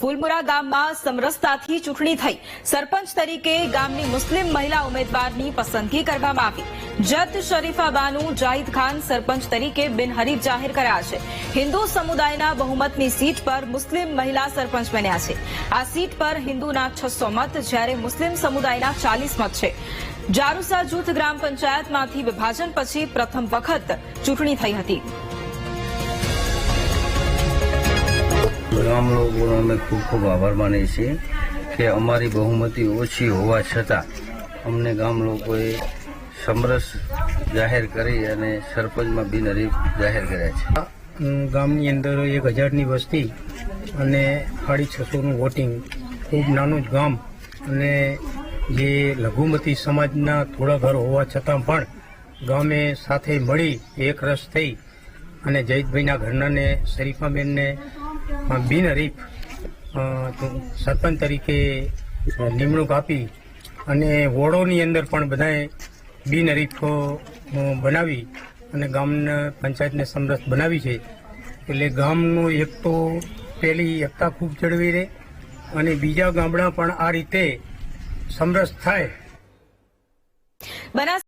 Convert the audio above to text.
ફૂલમુરા ગામમાં સમરસતાથી ચૂંટણી થઈ. સરપંચ તરીકે ગામની મુસ્લિમ મહિલા ઉમેદવારની પસંદગી કરવામાં આવી. જત શરીફાબાનું જાહિદ ખાન સરપંચ તરીકે બિનહરીફ જાહેર કર્યા છે. હિન્દુ સમુદાયના બહુમતની સીટ પર મુસ્લિમ મહિલા સરપંચ બન્યા છે. આ સીટ પર હિન્દુના છસો મત, જ્યારે મુસ્લિમ સમુદાયના ચાલીસ મત છે. જારુસા જૂથ ગ્રામ પંચાયતમાંથી વિભાજન પછી પ્રથમ વખત ચૂંટણી થઈ હતી. ગામ લોકોનો અમે ખૂબ ખૂબ આભાર માનીએ છીએ કે અમારી બહુમતી ઓછી હોવા છતાં અમને ગામ લોકોએ સમરસ જાહેર કરી અને સરપંચમાં બિનહરીફ જાહેર કર્યા છે. ગામની અંદર એક હજારની વસ્તી અને સાડી છસોનું વોટિંગ ખૂબ નાનું જ ગામ અને જે લઘુમતી સમાજના થોડા ઘર હોવા છતાં પણ ગામે સાથે મળી એક રસ થઈ અને જયદભાઈના ઘરનાને શરીફાબેનને અ, બિનહરીફ સરપંચ તરીકે નિમણૂક આપી અને વોર્ડોની અંદર પણ બધાએ બિનહરીફ હરીફો બનાવી અને ગામના પંચાયતને સમરસ બનાવી છે. એટલે ગામનું એક તો પહેલી એકતા ખૂબ જળવી રહે અને બીજા ગામડા પણ આ રીતે સમરસ થાય.